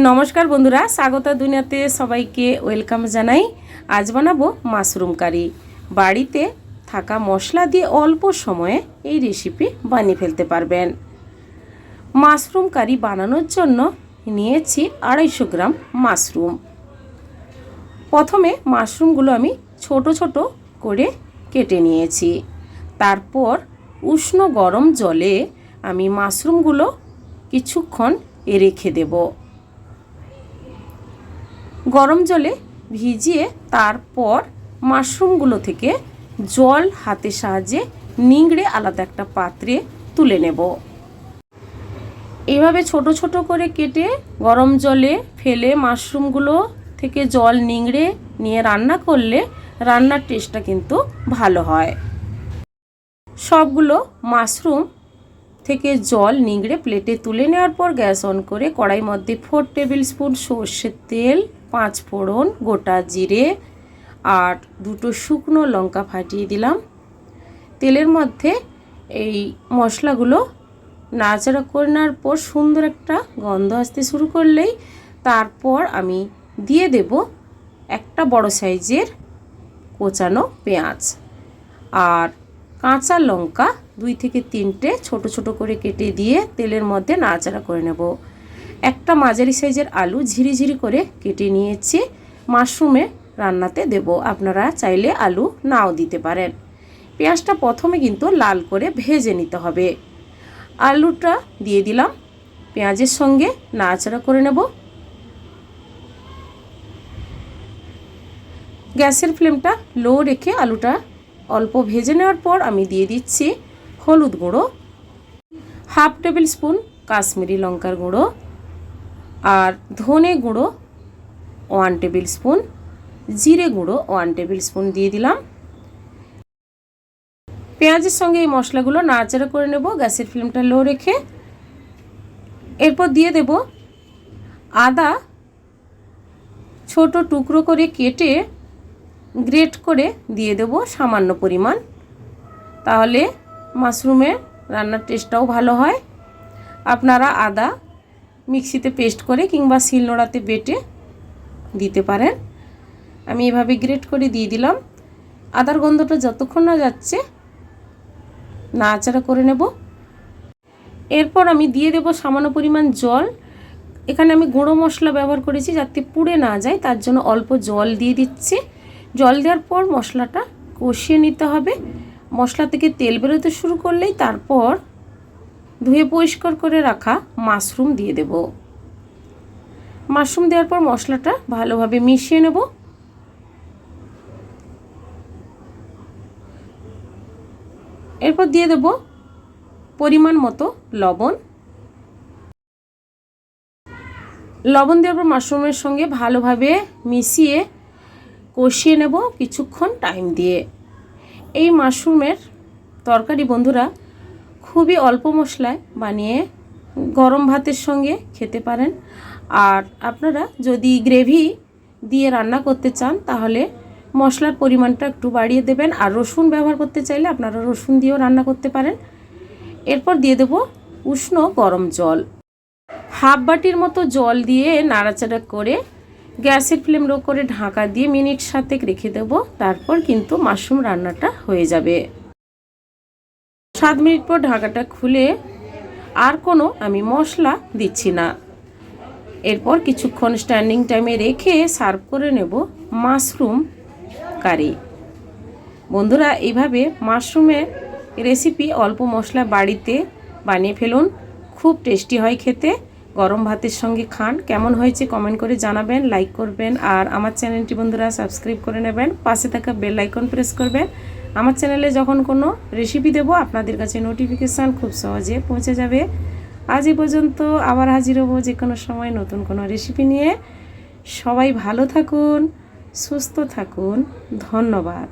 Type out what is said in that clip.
নমস্কার বন্ধুরা, স্বাগত দুনিয়াতে সবাইকে ওয়েলকাম জানাই। আজ বানাবো মাশরুম কারি। বাড়িতে থাকা মশলা দিয়ে অল্প সময়ে এই রেসিপি বানিয়ে ফেলতে পারবেন। মাশরুম কারি বানানোর জন্য নিয়েছি আড়াইশো গ্রাম মাশরুম। প্রথমে মাশরুমগুলো আমি ছোট ছোট করে কেটে নিয়েছি। তারপর উষ্ণ গরম জলে আমি মাশরুমগুলো কিছুক্ষণ রেখে দেবো। গরম জলে ভিজিয়ে তারপর মাশরুমগুলো থেকে জল হাতের সাহায্যে নিংড়ে আলাদা একটা পাত্রে তুলে নেব। এভাবে ছোট ছোট করে কেটে গরম জলে ফেলে মাশরুমগুলো থেকে জল নিংড়ে নিয়ে রান্না করলে রান্নার টেস্টটা কিন্তু ভালো হয়। সবগুলো মাশরুম থেকে জল নিংড়ে প্লেটে তুলে নেওয়ার পর গ্যাস অন করে কড়াই মধ্যে ফোর টেবিল স্পুন সর্ষের তেল পাঁচ ফোড়ন, গোটা জিরে, আর দুটো শুকনো লঙ্কা ফাটিয়ে দিলাম। তেলের মধ্যে এই মশলাগুলো নাড়াচাড়া করে নেওয়ার পর সুন্দর একটা গন্ধ আসতে শুরু করলেই তারপর আমি দিয়ে দেব একটা বড় সাইজের কোচানো পেঁয়াজ। আর কাঁচা লঙ্কা দুই থেকে তিনটে ছোট ছোট করে কেটে দিয়ে তেলের মধ্যে নাড়াচাড়া করে নেব। একটা মাঝারি সাইজের আলু ঝিরিঝিরি করে কেটে নিয়েছি। মাশরুমে রান্নাতে দেব। আপনারা চাইলে আলু নাও দিতে পারেন। পেঁয়াজটা প্রথমে কিন্তু লাল করে ভেজে নিতে হবে। আলুটা দিয়ে দিলাম। পেঁয়াজের সঙ্গে নাড়াচাড়া করে নেব। গ্যাসের ফ্লেমটা লো রেখে আলুটা অল্প ভেজে নেওয়ার পর আমি দিয়ে দিচ্ছি হলুদ গুঁড়ো, হাফ টেবিল স্পুন কাশ্মীরি লঙ্কার গুঁড়ো আর ধনে গুঁড়ো ওয়ান টেবিল স্পুন জিরে গুঁড়ো ওয়ান টেবিল স্পুন দিয়ে দিলাম। পেঁয়াজের সঙ্গে এই মশলাগুলো নাড়াচাড়া করে নেব, গ্যাসের ফ্লেমটা লো রেখে। এরপর দিয়ে দেব আদা ছোট টুকরো করে কেটে গ্রেট করে দিয়ে দেব সামান্য পরিমাণ। তাহলে মাশরুমের রান্নার টেস্টটাও ভালো হয়। আপনারা আদা মিক্সিতে পেস্ট করে কিংবা শিলনোড়াতে বেটে দিতে পারেন। আমি এভাবে গ্রেট করে দিয়ে দিলাম। আদার গন্ধটা যতক্ষণ না যাচ্ছে, নাড়াচাড়া করে নেব। এরপর আমি দিয়ে দেব সামান্য পরিমাণ জল। এখানে আমি গুঁড়ো মশলা ব্যবহার করেছি যাতে পুড়ে না যায়, তার জন্য অল্প জল দিয়ে দিচ্ছি। জল দেওয়ার পর মশলাটা কষিয়ে নিতে হবে। মশলা থেকে তেল বেরোতে শুরু করলেই তারপর ধুয়ে পরিষ্কার করে রাখা মাশরুম দিয়ে দেব। মাশরুম দেওয়ার পর মশলাটা ভালোভাবে মিশিয়ে নেব। এরপর দিয়ে দেব পরিমাণ মতো লবণ। লবণ দেওয়ার পর মাশরুমের সঙ্গে ভালোভাবে মিশিয়ে কষিয়ে নেব কিছুক্ষণ টাইম দিয়ে। এই মাশরুমের তরকারি বন্ধুরা খুবই অল্প মশলায় বানিয়ে গরম ভাতের সঙ্গে খেতে পারেন। আর আপনারা যদি গ্রেভি দিয়ে রান্না করতে চান, তাহলে মশলার পরিমাণটা একটু বাড়িয়ে দেবেন। আর রসুন ব্যবহার করতে চাইলে আপনারা রসুন দিয়েও রান্না করতে পারেন। এরপর দিয়ে দেব উষ্ণ গরম জল। হাফ বাটির মতো জল দিয়ে নাড়াচাড়া করে গ্যাসের ফ্লেম লো করে ঢাকা দিয়ে মিনিট সাতেক রেখে দেব। তারপর কিন্তু মাশরুম রান্নাটা হয়ে যাবে। সাত মিনিট পর ঢাকাটা খুলে আর কোনো আমি মশলা দিচ্ছি না। এরপর কিছুক্ষণ স্ট্যান্ডিং টাইমে রেখে সার্ভ করে নেব মাশরুম কারি। বন্ধুরা, এইভাবে মাশরুমের রেসিপি অল্প মশলা বাড়িতে বানিয়ে ফেলুন। খুব টেস্টি হয় খেতে। গরম ভাতের সঙ্গে খান। কেমন হয়েছে কমেন্ট করে জানাবেন লাইক করবেন আর আমার চ্যানেলটি বন্ধুরা সাবস্ক্রাইব করে নেবেন। পাশে থাকা বেল আইকন প্রেস করবেন। আমার চ্যানেলে যখন কোনো রেসিপি দেব, আপনাদের কাছে নোটিফিকেশান খুব সহজে পৌঁছে যাবে। আজ এ পর্যন্ত আবার হাজির হব যে কোনো সময় নতুন কোনো রেসিপি নিয়ে। সবাই ভালো থাকুন, সুস্থ থাকুন, ধন্যবাদ।